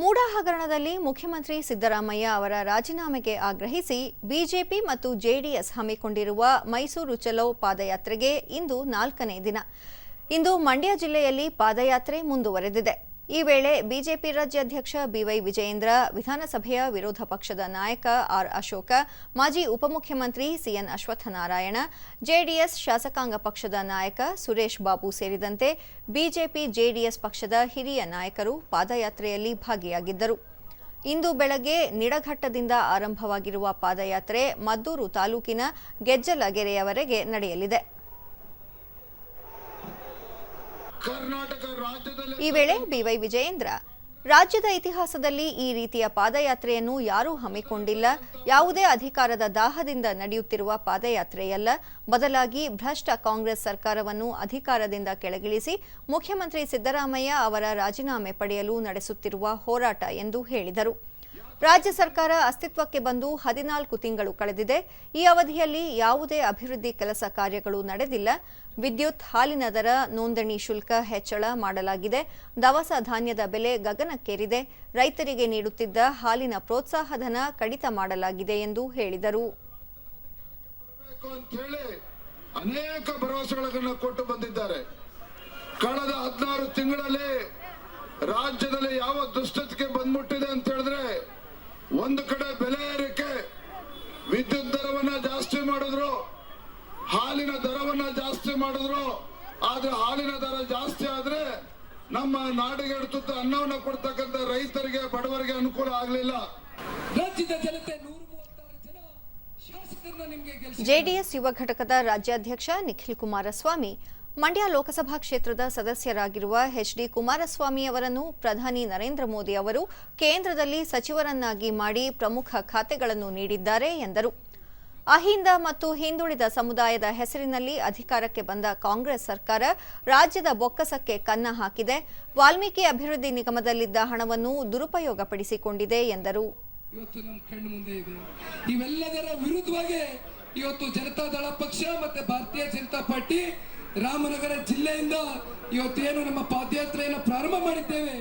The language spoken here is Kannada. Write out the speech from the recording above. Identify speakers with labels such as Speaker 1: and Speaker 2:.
Speaker 1: ಮೂಡ ಹಗರಣದಲ್ಲಿ ಮುಖ್ಯಮಂತ್ರಿ ಸಿದ್ದರಾಮಯ್ಯ ಅವರ ರಾಜೀನಾಮೆಗೆ ಆಗ್ರಹಿಸಿ ಬಿಜೆಪಿ ಮತ್ತು ಜೆಡಿಎಸ್ ಹಮ್ಮಿಕೊಂಡಿರುವ ಮೈಸೂರು ಚಲೋ ಪಾದಯಾತ್ರೆಗೆ ಇಂದು ನಾಲ್ಕನೇ ದಿನ. ಇಂದು ಮಂಡ್ಯ ಜಿಲ್ಲೆಯಲ್ಲಿ ಪಾದಯಾತ್ರೆ ಮುಂದುವರೆದಿದೆ. ಈ ವೇಳೆ ಬಿಜೆಪಿ ರಾಜ್ಯಾಧ್ಯಕ್ಷ ಬಿವೈ ವಿಜಯೇಂದ್ರ, ವಿಧಾನಸಭೆಯ ವಿರೋಧ ಪಕ್ಷದ ನಾಯಕ ಆರ್ ಅಶೋಕ, ಮಾಜಿ ಉಪಮುಖ್ಯಮಂತ್ರಿ ಸಿಎನ್ ಅಶ್ವತ್ಥನಾರಾಯಣ, ಜೆಡಿಎಸ್ ಶಾಸಕಾಂಗ ಪಕ್ಷದ ನಾಯಕ ಸುರೇಶ್ ಬಾಬು ಸೇರಿದಂತೆ ಬಿಜೆಪಿ, ಜೆಡಿಎಸ್ ಪಕ್ಷದ ಹಿರಿಯ ನಾಯಕರು ಪಾದಯಾತ್ರೆಯಲ್ಲಿ ಭಾಗಿಯಾಗಿದ್ದರು. ಇಂದು ಬೆಳಗ್ಗೆ ನಿಡಘಟ್ಟದಿಂದ ಆರಂಭವಾಗಿರುವ ಪಾದಯಾತ್ರೆ ಮದ್ದೂರು ತಾಲೂಕಿನ ಗೆಜ್ಜಲಗೆರೆಯವರೆಗೆ ನಡೆಯಲಿದೆ
Speaker 2: ಕರ್ನಾಟಕ ರಾಜ್ಯದಲ್ಲಿ
Speaker 1: ಈ ವೇಳೆ ಬಿವೈ ವಿಜಯೇಂದ್ರ, ರಾಜ್ಯದ ಇತಿಹಾಸದಲ್ಲಿ ಈ ರೀತಿಯ ಪಾದಯಾತ್ರೆಯನ್ನು ಯಾರೂ ಹಮ್ಮಿಕೊಂಡಿಲ್ಲ. ಯಾವುದೇ ಅಧಿಕಾರದ ದಾಹದಿಂದ ನಡೆಯುತ್ತಿರುವ ಪಾದಯಾತ್ರೆಯಲ್ಲ. ಬದಲಾಗಿ ಭ್ರಷ್ಟ ಕಾಂಗ್ರೆಸ್ ಸರ್ಕಾರವನ್ನು ಅಧಿಕಾರದಿಂದ ಕೆಳಗಿಳಿಸಿ ಮುಖ್ಯಮಂತ್ರಿ ಸಿದ್ದರಾಮಯ್ಯ ಅವರ ರಾಜೀನಾಮೆ ಪಡೆಯಲು ನಡೆಸುತ್ತಿರುವ ಹೋರಾಟ ಎಂದು ಹೇಳಿದರು. ರಾಜ್ಯ ಸರ್ಕಾರ ಅಸ್ತಿತ್ವಕ್ಕೆ ಬಂದು ಹದಿನಾಲ್ಕು ತಿಂಗಳು ಕಳೆದಿದೆ. ಈ ಅವಧಿಯಲ್ಲಿ ಯಾವುದೇ ಅಭಿವೃದ್ಧಿ ಕೆಲಸ ಕಾರ್ಯಗಳು ನಡೆದಿಲ್ಲ. ವಿದ್ಯುತ್, ಹಾಲಿನ ದರ, ನೋಂದಣಿ ಶುಲ್ಕ ಹೆಚ್ಚಳ ಮಾಡಲಾಗಿದೆ. ದವಸ ಧಾನ್ಯದ ಬೆಲೆ ಗಗನಕ್ಕೇರಿದೆ. ರೈತರಿಗೆ ನೀಡುತ್ತಿದ್ದ ಹಾಲಿನ ಪ್ರೋತ್ಸಾಹಧನ ಕಡಿತ ಮಾಡಲಾಗಿದೆ ಎಂದು ಹೇಳಿದರು.
Speaker 2: ಅನೇಕ ಭರವಸೆಗಳನ್ನು ಕೊಟ್ಟು ಬಂದಿದ್ದಾರೆ. ಕಳೆದ ಹದಿನಾರು ತಿಂಗಳಲ್ಲಿ ರಾಜ್ಯದಲ್ಲಿ ಯಾವ ದುಷ್ಟತೆಗೆ ಬಂದ್ಬಿಟ್ಟಿದೆ ಅಂತ ಹೇಳಿದ್ರೆ ಒಂದು ಕಡೆ ಬೆಲೆ ಏರಿಕೆ, ವಿದ್ಯುತ್ ದರವನ್ನ ಜಾಸ್ತಿ ಮಾಡಿದ್ರು, ಹಾಲಿನ ದರವನ್ನ ಜಾಸ್ತಿ ಮಾಡಿದ್ರು, ಆದ್ರೆ ಹಾಲಿನ ದರ ಜಾಸ್ತಿ ಆದ್ರೆ ನಮ್ಮ ನಾಡಿಗೆ ತುತ್ತ ಅನ್ನವನ್ನ ಕೊಡ್ತಕ್ಕಂಥ ರೈತರಿಗೆ, ಬಡವರಿಗೆ ಅನುಕೂಲ ಆಗಲಿಲ್ಲ.
Speaker 3: ರಾಜ್ಯದ ಜನತೆ
Speaker 1: ಜೆಡಿಎಸ್ ಯುವ ಘಟಕದ ರಾಜ್ಯಾಧ್ಯಕ್ಷ ನಿಖಿಲ್ ಕುಮಾರಸ್ವಾಮಿ ಮಂಡ್ಯ ಲೋಕಸಭಾ ಕ್ಷೇತ್ರದ ಸದಸ್ಯರಾಗಿರುವ ಎಚ್ಡಿ ಕುಮಾರಸ್ವಾಮಿ ಅವರನ್ನು ಪ್ರಧಾನಿ ನರೇಂದ್ರ ಮೋದಿ ಅವರು ಕೇಂದ್ರದಲ್ಲಿ ಸಚಿವರನ್ನಾಗಿ ಮಾಡಿ ಪ್ರಮುಖ ಖಾತೆಗಳನ್ನು ನೀಡಿದ್ದಾರೆ ಎಂದರು. ಅಹಿಂದ ಮತ್ತು ಹಿಂದುಳಿದ ಸಮುದಾಯದ ಹೆಸರಿನಲ್ಲಿ ಅಧಿಕಾರಕ್ಕೆ ಬಂದ ಕಾಂಗ್ರೆಸ್ ಸರ್ಕಾರ ರಾಜ್ಯದ ಬೊಕ್ಕಸಕ್ಕೆ ಕನ್ನ ಹಾಕಿದೆ. ವಾಲ್ಮೀಕಿ ಅಭಿವೃದ್ಧಿ ನಿಗಮದಲ್ಲಿದ್ದ ಹಣವನ್ನು ದುರುಪಯೋಗಪಡಿಸಿಕೊಂಡಿದೆ ಎಂದರು.
Speaker 3: ಇವತ್ತು ಇವತ್ತು ಜನತಾದಳ ಪಕ್ಷ ಮತ್ತೆ ಭಾರತೀಯ ಜನತಾ ಪಾರ್ಟಿ ರಾಮನಗರ ಜಿಲ್ಲೆಯಿಂದ ಇವತ್ತೇನು ನಮ್ಮ ಪಾದಯಾತ್ರೆಯನ್ನು ಪ್ರಾರಂಭ ಮಾಡಿದ್ದೇವೆ.